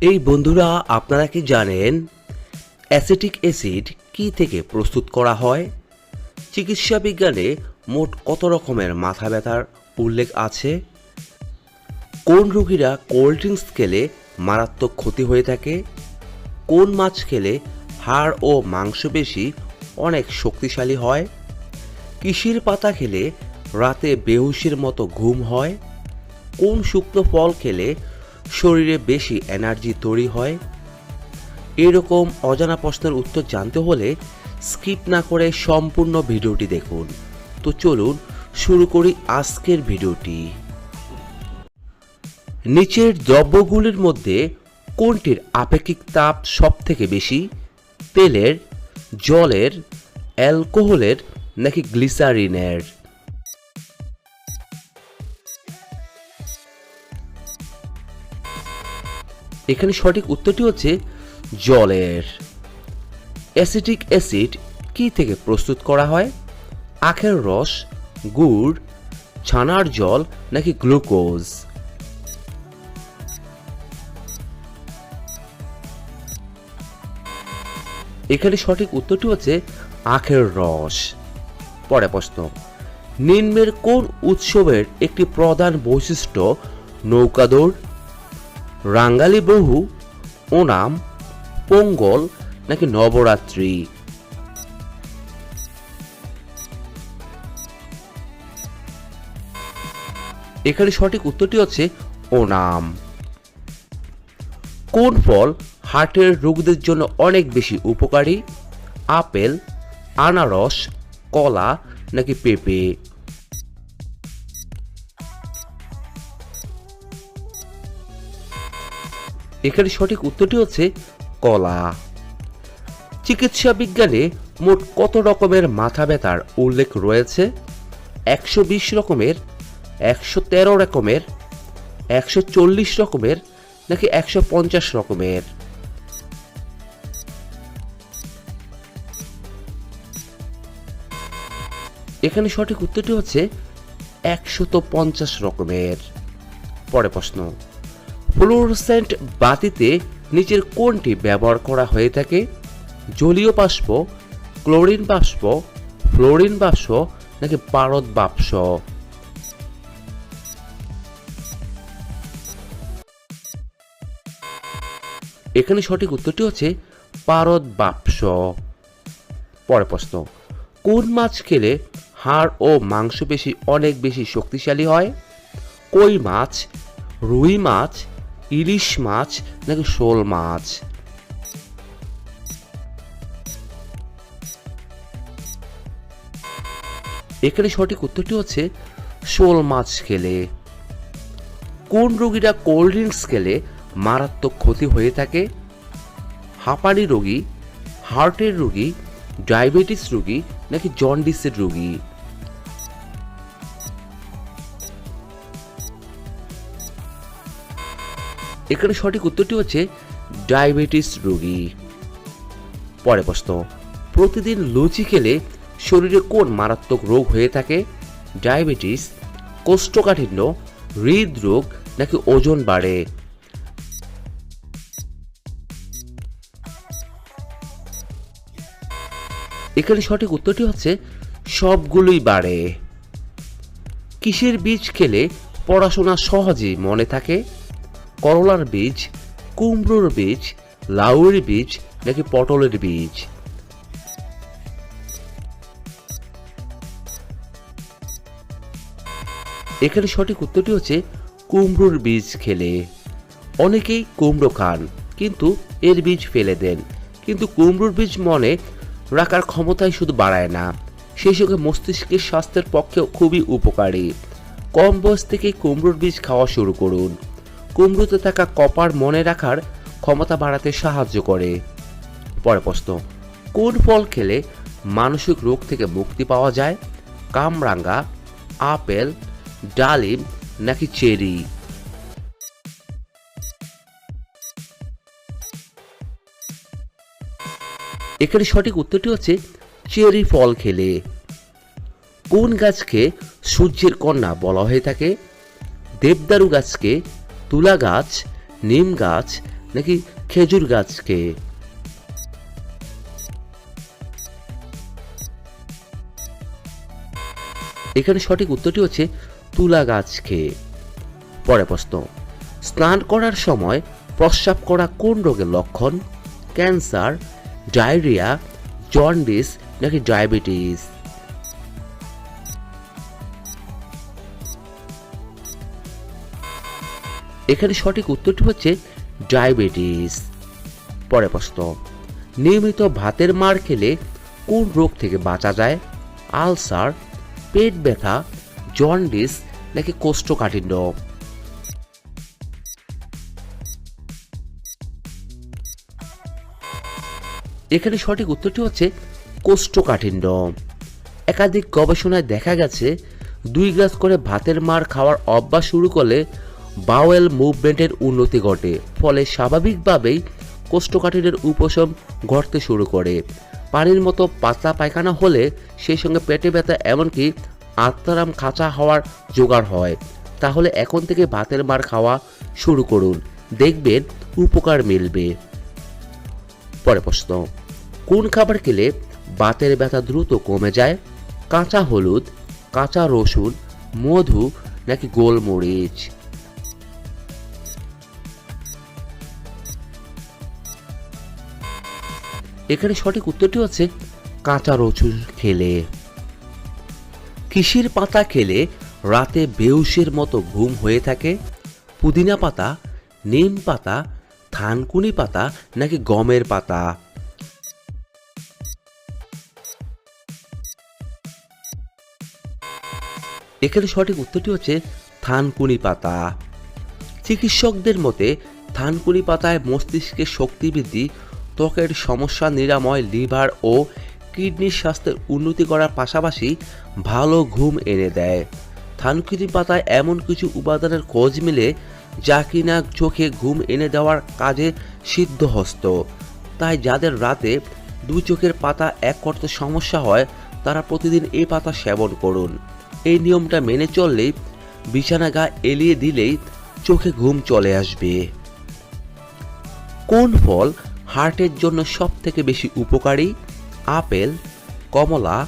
এই বন্ধুরা, আপনারা কি জানেন অ্যাসিটিক অ্যাসিড কি থেকে প্রস্তুত করা হয়? চিকিৎসা বিজ্ঞানে মোট কত রকমের মাথা ব্যথার উল্লেখ আছে? কোন রোগীরা কোল্ড ড্রিঙ্কস খেলে মারাত্মক ক্ষতি হয়ে থাকে? কোন মাছ খেলে হাড় ও মাংসপেশি অনেক শক্তিশালী হয়? কিসের পাতা খেলে রাতে বেহুশের মতো ঘুম হয়? কোন শুকনো ফল খেলে শরীরে বেশি এনার্জি তৈরি হয়। এরকম অজানা প্রশ্নের উত্তর জানতে হলে স্কিপ না করে সম্পূর্ণ ভিডিওটি দেখুন। তো চলুন শুরু করি আজকের ভিডিওটি। নিচের দ্রব্যগুলির মধ্যে কোনটির আপেক্ষিক তাপ সব থেকে বেশি? তেলের, জলের, অ্যালকোহলের নাকি গ্লিসারিনের? এখানে সঠিক উত্তরটি হচ্ছে জলের। অ্যাসিটিক অ্যাসিড কি থেকে প্রস্তুত করা হয়? আখের রস, গুড়, ছানার জল নাকি গ্লুকোজ? এখানে সঠিক উত্তরটি হচ্ছে আখের রস। পরে প্রশ্ন, নিম্নের কোন উৎসবের একটি প্রধান বৈশিষ্ট্য নৌকাদৌড় রাঙ্গালি বহু, ওনাম, পোঙ্গল নাকি নবরাত্রি? এখানে সঠিক উত্তরটি হচ্ছে ওনাম। কোন ফল হার্টের রোগীদের জন্য অনেক বেশি উপকারী? আপেল, আনারস, কলা নাকি পেঁপে? এখানে সঠিক উত্তরটি হচ্ছে কলা। চিকিৎসা বিজ্ঞানে মোট কত রকমের মাথা ব্যথার উল্লেখ রয়েছে? একশো বিশ রকমের, একশো তেরো রকমের, একশো চল্লিশ রকমের নাকি একশো পঞ্চাশ রকমের? এখানে সঠিক উত্তরটি হচ্ছে একশত পঞ্চাশ রকমের। পরে প্রশ্ন। ফ্লোরোসেন্ট বাতিতে নিচের কোনটি ব্যবহার করা হয়ে থাকে। জলীয় বাষ্প, ক্লোরিন বাষ্প, ফ্লোরিন বাষ্প নাকি পারদ বাষ্প। এখানে সঠিক উত্তরটি হচ্ছে পারদ বাষ্প। পরে প্রশ্ন, কোন মাছ খেলে হাড় ও মাংসপেশি অনেক বেশি শক্তিশালী হয়? কই মাছ, রুই মাছ ইলিশ মাছ নাকি শোল মাছ? এখানে সঠিক উত্তরটি হচ্ছে শোল মাছ খেলে। কোন রোগীরা কোল্ড ড্রিঙ্কস খেলে মারাত্মক ক্ষতি হয়ে থাকে? হাঁপানি রোগী, হার্টের রোগী, ডায়াবেটিস রোগী নাকি জন্ডিসের রোগী? এখানে সঠিক উত্তরটি হচ্ছে ডায়াবেটিস রোগী। পরে প্রশ্ন, প্রতিদিন লুচি খেলে শরীরে কোন মারাত্মক রোগ হয়ে থাকে? ডায়াবেটিস, কোষ্ঠকাঠিন্য, হৃদরোগ নাকি ওজন বাড়ে? এখানে সঠিক উত্তরটি হচ্ছে সবগুলোই বাড়ে। কিসের বীজ খেলে পড়াশোনা সহজেই মনে থাকে? করলার বীজ, কুমড়োর বীজ, লাউয়ের বীজ নাকি পটলের বীজ? এখানে সঠিক উত্তরটি হচ্ছে কুমড়োর বীজ খেলে। অনেকেই কুমড়ো খান, কিন্তু এর বীজ ফেলে দেন। কিন্তু কুমড়োর বীজ মনে রাখার ক্ষমতাই শুধু বাড়ায় না, সেই সঙ্গে মস্তিষ্কের স্বাস্থ্যের পক্ষে খুবই উপকারী। কম বয়স থেকেই কুমড়োর বীজ খাওয়া শুরু করুন। কুমড়োতে থাকা কপার মনে রাখার ক্ষমতা বাড়াতে সাহায্য করে। পরে প্রশ্ন, কোন ফল খেলে মানসিক রোগ থেকে মুক্তি পাওয়া যায়? কামরাঙ্গা, আপেল, ডালিম নাকি চেরি? এখানে সঠিক উত্তরটি হচ্ছে চেরি ফল খেলে। কোন গাছকে সূর্যের কন্যা বলা হয়ে থাকে? দেবদারু গাছকে তুলা গাছ, নিম গাছ, নাকি খেজুর গাছকে? এখানে সঠিক উত্তরটি হচ্ছে তুলা গাছকে। পরে প্রশ্ন, স্নান করার সময় প্রস্রাব করা কোন রোগের লক্ষণ? ক্যান্সার, ডায়রিয়া, জন্ডিস, নাকি ডায়াবেটিস? এখানে সঠিক উত্তরটি হচ্ছে ডায়াবেটিস। পরে প্রশ্ন, নিয়মিত ভাতের মার খেলে কোন রোগ থেকে বাঁচা যায়? আলসার, পেট ব্যথা, জন্ডিস নাকি কোষ্ঠকাঠিন্য? এখানে সঠিক উত্তরটি হচ্ছে কোষ্ঠকাঠিন্য। একাধিক গবেষণায় দেখা গেছে, দুই গ্লাস করে ভাতের মার খাওয়ার অভ্যাস শুরু করলে বাওয়েল মুভমেন্টের উন্নতি ঘটে, ফলে স্বাভাবিকভাবেই কোষ্ঠকাঠিন্যের উপশম ঘটতে শুরু করে। পানির মতো পাতলা পায়খানা হলে সেই সঙ্গে পেটে ব্যথা এমনকি আত্মারাম খাঁচা হওয়ার জোগাড় হয়। তাহলে এখন থেকে ভাতের মার খাওয়া শুরু করুন। দেখবেন উপকার মিলবে। পরে প্রশ্ন, কোন খাবার খেলে বাতের ব্যথা দ্রুত কমে যায়? কাঁচা হলুদ, কাঁচা রসুন, মধু নাকি গোলমরিচ? এখানে সঠিক উত্তরটি হচ্ছে কাঁচা রসুন খেলে। কিসির পাতা খেলে রাতে বেউসের মতো ঘুম হয়ে থাকে। পুদিনা পাতা, নিম পাতা, থানকুনি পাতা নাকি গমের পাতা? এখানে সঠিক উত্তরটি হচ্ছে থানকুনি পাতা। চিকিৎসকদের মতে থানকুনি পাতায় মস্তিষ্কের শক্তি বৃদ্ধি ত্বকের সমস্যা, নিরাময়, লিভার ও কিডনির স্বাস্থ্যের উন্নতি করার পাশাপাশি ভালো ঘুম এনে দেয়। থানকুনি পাতায় এমন কিছু উপাদানের খোঁজ মিলে যা কিনা চোখে ঘুম এনে দেওয়ার কাজে সিদ্ধহস্ত। তাই যাদের রাতে দুই চোখের পাতা এক করতে সমস্যা হয়, তারা প্রতিদিন এই পাতা সেবন করুন। এই নিয়মটা মেনে চললেই বিছানা গা এলিয়ে দিলেই চোখে ঘুম চলে আসবে। কোন ফল হার্টের জন্য সব থেকে বেশি উপকারী আপেল, কমলা,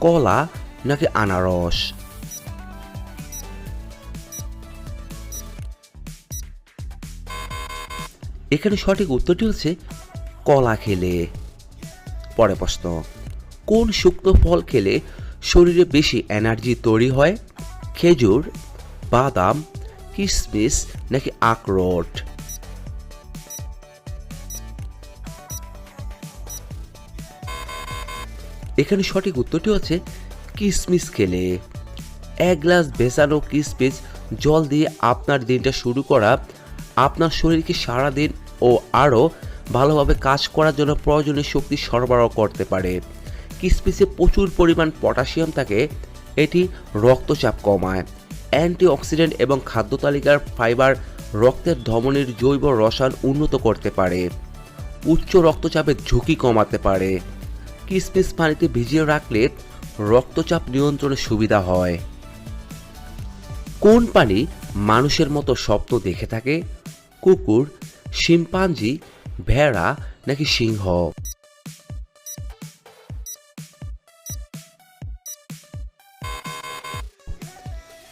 কলা নাকি আনারস? এখানে সঠিক উত্তরটি হচ্ছে কলা খেলে। পরে প্রশ্ন, কোন শুকনো ফল খেলে শরীরে বেশি এনার্জি তৈরি হয়? খেজুর, বাদাম কিশমিশ নাকি আখরোট? এখানে সঠিক উত্তরটি হচ্ছে কিসমিস খেলে। এক গ্লাস ভেজানো কিসমিস জল দিয়ে আপনার দিনটা শুরু করা, আপনার শরীরকে সারাদিন ও আরও ভালোভাবে কাজ করার জন্য প্রয়োজনীয় শক্তি সরবরাহ করতে পারে। কিসমিসে প্রচুর পরিমাণ পটাশিয়াম থাকে, এটি রক্তচাপ কমায়। অ্যান্টিঅক্সিডেন্ট এবং খাদ্য তালিকার ফাইবার রক্তের ধমনির জৈব রসায়ন উন্নত করতে পারে। উচ্চ রক্তচাপের ঝুঁকি কমাতে পারে। কিসমিস পানিতে ভিজিয়ে রাখলে রক্তচাপ নিয়ন্ত্রণে সুবিধা হয়। কোন পানি মানুষের মতো স্বপ্ন দেখে থাকে? কুকুর, শিম্পাঞ্জি, ভেড়া নাকি সিংহ?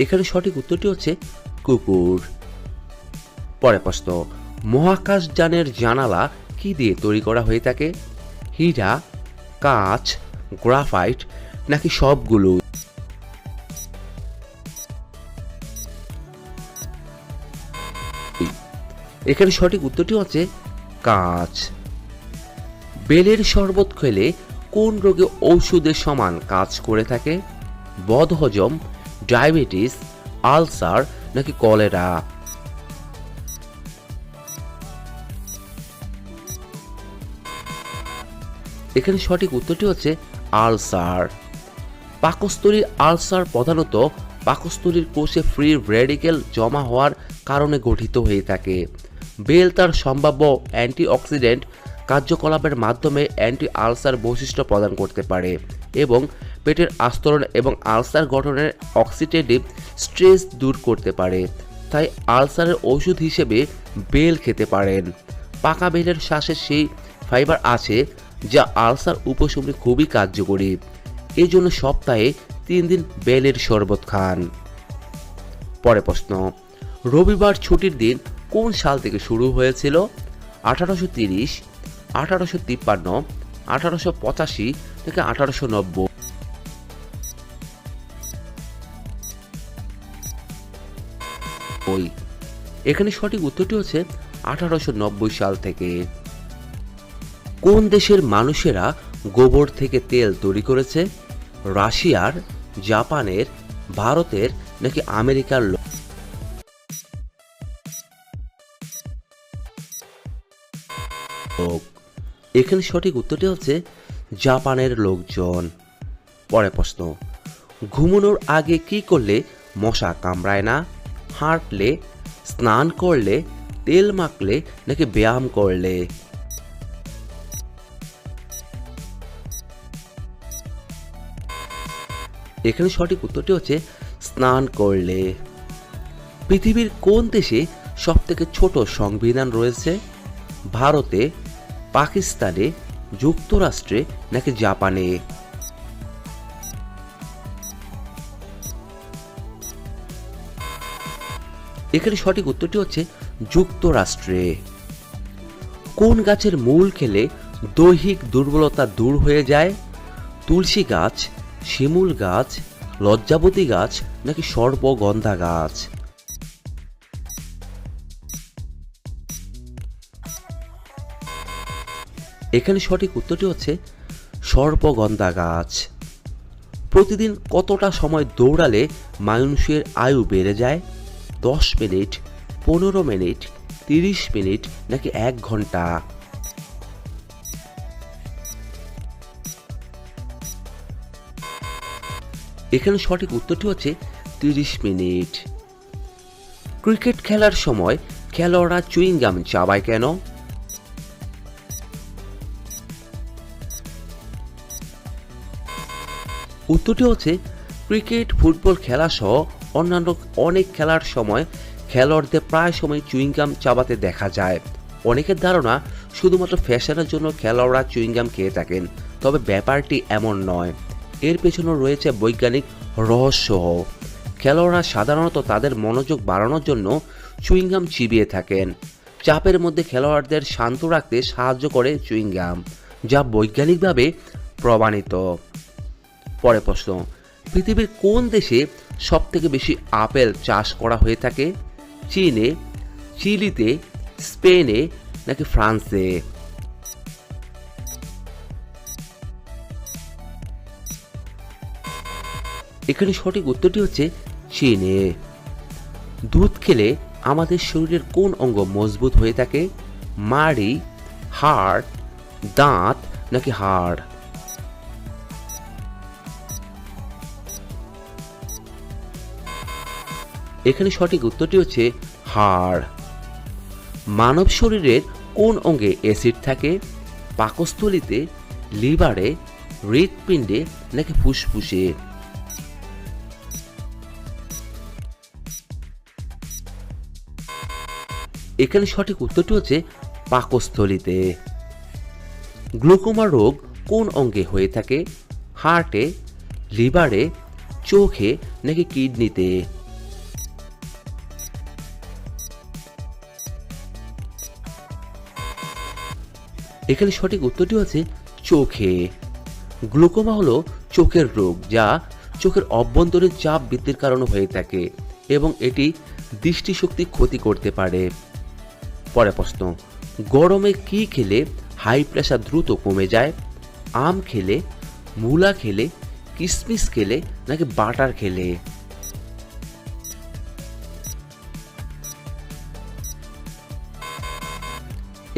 এখানে সঠিক উত্তরটি হচ্ছে কুকুর। পরে প্রশ্ন মহাকাশ যানের জানালা কি দিয়ে তৈরি করা হয়ে থাকে? হীরা কাঁচ, গ্রাফাইট নাকি সবগুলো? এখানে সঠিক উত্তরটি হচ্ছে কাঁচ। বেলের শরবত খেলে কোন রোগে ঔষধের সমান কাজ করে থাকে? বদহজম, ডায়াবেটিস, আলসার নাকি কলেরা? এখানে সঠিক উত্তরটি হচ্ছে আলসার। পাকস্থলীর আলসার প্রধানত পাকস্থলীর কোষে ফ্রি রেডিকেল জমা হওয়ার কারণে গঠিত হয়ে থাকে। বেল তার সম্ভাব্য অ্যান্টিঅক্সিডেন্ট কার্যকলাপের মাধ্যমে অ্যান্টি আলসার বৈশিষ্ট্য প্রদান করতে পারে এবং পেটের আস্তরণ এবং আলসার গঠনের অক্সিডেটিভ স্ট্রেস দূর করতে পারে। তাই আলসারের ওষুধ হিসেবে বেল খেতে পারেন। পাকা বেলের শ্বাসের সেই ফাইবার আছে যা আলসার উপশমে খুবই কার্যকরী। এই জন্য সপ্তাহে তিন দিন বেলের শরবত খান। পরে প্রশ্ন, রবিবার ছুটির দিন কোন সাল থেকে শুরু হয়েছিল? আঠারোশো তিরিশ, আঠারোশো তিপ্পান্ন, আঠারোশো পঁচাশি থেকে আঠারোশো নব্বই। এখানে সঠিক উত্তরটি হচ্ছে আঠারোশো নব্বই সাল থেকে। কোন দেশের মানুষেরা গোবর থেকে তেল তৈরি করেছে? রাশিয়ার, জাপানের, ভারতের নাকি আমেরিকার লোক এখানে সঠিক উত্তরটি হচ্ছে জাপানের লোকজন। পরে প্রশ্ন, ঘুমানোর আগে কি করলে মশা কামড়ায় না? হাঁটলে, স্নান করলে, তেল মাখলে নাকি ব্যায়াম করলে? এখানে সঠিক উত্তরটি হচ্ছে স্নান করলে। পৃথিবীর কোন দেশে সব থেকে ছোট সংবিধান রয়েছে? ভারতে, পাকিস্তানে, যুক্তরাষ্ট্রে নাকি জাপানে? এখানে সঠিক উত্তরটি হচ্ছে যুক্তরাষ্ট্রে। কোন গাছের মূল খেলে দৈহিক দুর্বলতা দূর হয়ে যায়? তুলসী গাছ শিমুল গাছ, লজ্জাবতী গাছ নাকি সর্পগন্ধা গাছ এখানে সঠিক উত্তরটি হচ্ছে সর্পগন্ধা গাছ প্রতিদিন কতটা সময় দৌড়ালে মানুষের আয়ু বেড়ে যায়? দশ মিনিট, পনেরো মিনিট, তিরিশ মিনিট নাকি এক ঘণ্টা? এখানে সঠিক উত্তরটি হচ্ছে তিরিশ মিনিট। ক্রিকেট খেলার সময় খেলোয়াড়রা চুইংগাম চাবায় কেন? উত্তরটি হচ্ছে ক্রিকেট, ফুটবল খেলা সহ অন্যান্য অনেক খেলার সময় খেলোয়াড়দের প্রায় সময় চুইংগাম চাবাতে দেখা যায়। অনেকের ধারণা শুধুমাত্র ফ্যাশনের জন্য খেলোয়াড়রা চুইংগাম খেয়ে থাকেন, তবে ব্যাপারটি এমন নয়। এর পেছনে রয়েছে বৈজ্ঞানিক রহস্য। খেলোয়াড়রা সাধারণত তাদের মনোযোগ বাড়ানোর জন্য চুইংগাম চিবিয়ে থাকেন। চাপের মধ্যে খেলোয়াড়দের শান্ত রাখতে সাহায্য করে চুইংগাম, যা বৈজ্ঞানিকভাবে প্রমাণিত। পরে প্রশ্ন, পৃথিবীর কোন দেশে সব থেকে বেশি আপেল চাষ করা হয়ে থাকে? চীনে, চিলিতে, স্পেনে নাকি ফ্রান্সে? এখানে সঠিক উত্তরটি হচ্ছে চীনে। দুধ খেলে আমাদের শরীরের কোন অঙ্গ মজবুত হয়ে থাকে? মাড়ি, হাড়, দাঁত নাকি হাড়? এখানে সঠিক উত্তরটি হচ্ছে হাড়। মানব শরীরের কোন অঙ্গে অ্যাসিড থাকে? পাকস্থলিতে, লিভারে, হৃৎপিণ্ডে নাকি ফুসফুসে? এখানে সঠিক উত্তরটি হচ্ছে পাকস্থলিতে। গ্লুকোমা রোগ কোন অঙ্গে হয়ে থাকে? হার্টে, লিভারে, চোখে নাকি কিডনিতে? এখানে সঠিক উত্তরটি হচ্ছে চোখে। গ্লুকোমা হলো চোখের রোগ যা চোখের অভ্যন্তরীণ চাপ বৃদ্ধির কারণে হয়ে থাকে এবং এটি দৃষ্টিশক্তি ক্ষতি করতে পারে। পরে প্রশ্ন, গরমে কি খেলে হাই প্রেশার দ্রুত কমে যায়? আম খেলে, মূলা খেলে কিশমিশ খেলে নাকি বাটার খেলে?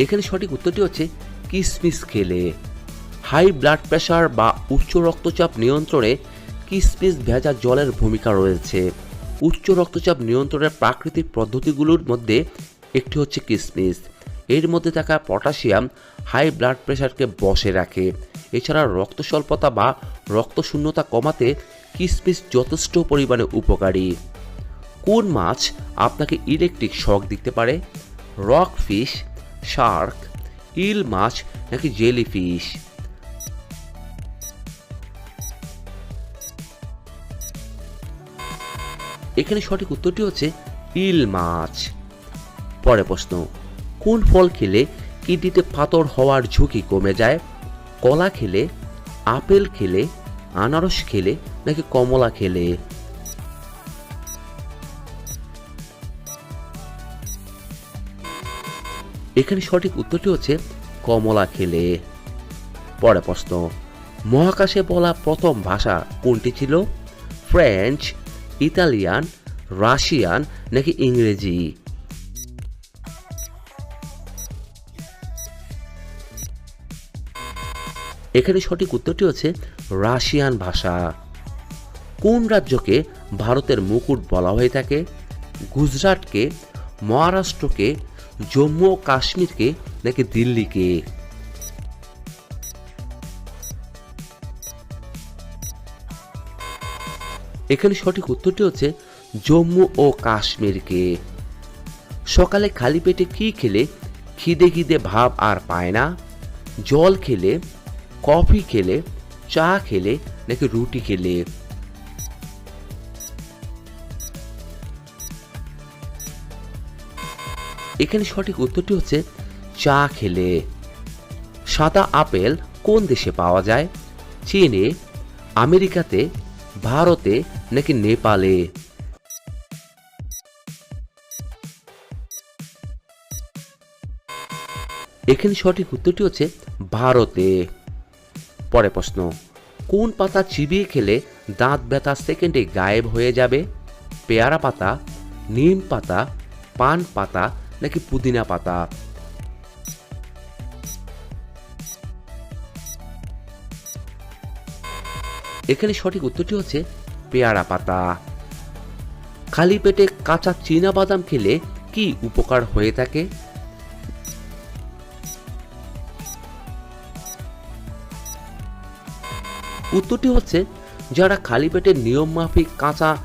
এখানে সঠিক উত্তরটি হচ্ছে কিশমিশ খেলে। হাই ব্লাড প্রেশার বা উচ্চ রক্তচাপ নিয়ন্ত্রণে কিশমিশ ভেজা জলের ভূমিকা রয়েছে। উচ্চ রক্তচাপ নিয়ন্ত্রণের প্রাকৃতিক পদ্ধতিগুলোর মধ্যে একটি হচ্ছে কিসমিস। এর মধ্যে থাকা পটাশিয়াম হাই ব্লাড প্রেশারকে বসে রাখে। এছাড়া রক্ত স্বল্পতা বা রক্ত শূন্যতা কমাতে কিসমিস যথেষ্ট পরিমাণে উপকারী। কোন মাছ আপনাকে ইলেকট্রিক শক দিতে পারে? রক ফিশ, শার্ক, ইল মাছ নাকি জেলি ফিশ? এখানে সঠিক উত্তরটি হচ্ছে ইল মাছ। পরে প্রশ্ন, কোন ফল খেলে কিডনিতে পাথর হওয়ার ঝুঁকি কমে যায়? কলা খেলে, আপেল খেলে, আনারস খেলে নাকি কমলা খেলে? এখানে সঠিক উত্তরটি হচ্ছে, কমলা খেলে। পরে প্রশ্ন, মহাকাশে বলা প্রথম ভাষা কোনটি ছিল? ফ্রেঞ্চ, ইতালিয়ান, রাশিয়ান নাকি ইংরেজি? এখানে সঠিক উত্তরটি হচ্ছে রাশিয়ান ভাষা। কোন রাজ্যকে ভারতের মুকুট বলা হয়ে থাকে? গুজরাটকে, মহারাষ্ট্রকে, জম্মু ও কাশ্মীরকে নাকি দিল্লিকে? এখানে সঠিক উত্তরটি হচ্ছে জম্মু ও কাশ্মীরকে। সকালে খালি পেটে কি খেলে? খিদে খিদে ভাব আর পায় না। জল খেলে কফি খেলে, চা খেলে নাকি রুটি খেলে? এখানে সঠিক উত্তরটি হচ্ছে চা খেলে। সাদা আপেল কোন দেশে পাওয়া যায়? চীনে, আমেরিকাতে, ভারতে নাকি নেপালে? এখানে সঠিক উত্তরটি হচ্ছে ভারতে। পরে প্রশ্ন, কোন পাতা চিবিয়ে খেলে দাঁত ব্যথা সেকেন্ডে গায়েব হয়ে যাবে? পেয়ারা পাতা, নিম পাতা, পান পাতা, নাকি পুদিনা পাতা? এখানে সঠিক উত্তরটি হচ্ছে পেয়ারা পাতা। খালি পেটে কাঁচা চীনা বাদাম খেলে কি উপকার হয়ে থাকে? উত্তরটি হচ্ছে, যারা খালি পেটে নিয়ম মাফিক কাঁচা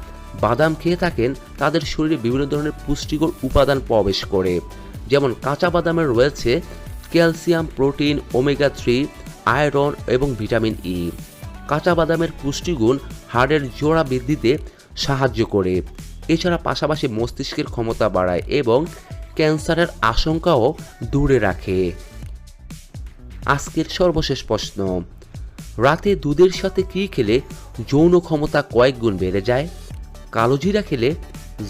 বাদাম খেয়ে থাকেন, তাদের শরীরে বিভিন্ন ধরনের পুষ্টিকর উপাদান প্রবেশ করে। যেমন কাঁচা বাদামে রয়েছে calcium, protein, omega three, iron এবং ভিটামিন ই। কাঁচা বাদামের পুষ্টিগুণ হাড়ের জোড়া বৃদ্ধিতে সাহায্য করে। এছাড়া পাশাপাশি মস্তিষ্কের ক্ষমতা বাড়ায় এবং ক্যান্সারের আশঙ্কাও দূরে রাখে। আজকের সর্বশেষ প্রশ্ন। রাতে দুধের সাথে কি খেলে যৌন ক্ষমতা কয়েক গুণ বেড়ে যায়? কালোজিরা খেলে,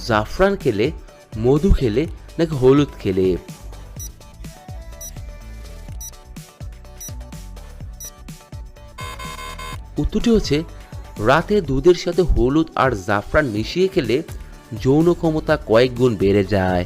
জাফরান খেলে, মধু খেলে নাকি হলুদ খেলে? উত্তরটি হচ্ছে, রাতে দুধের সাথে হলুদ আর জাফরান মিশিয়ে খেলে যৌন ক্ষমতা কয়েক গুণ বেড়ে যায়।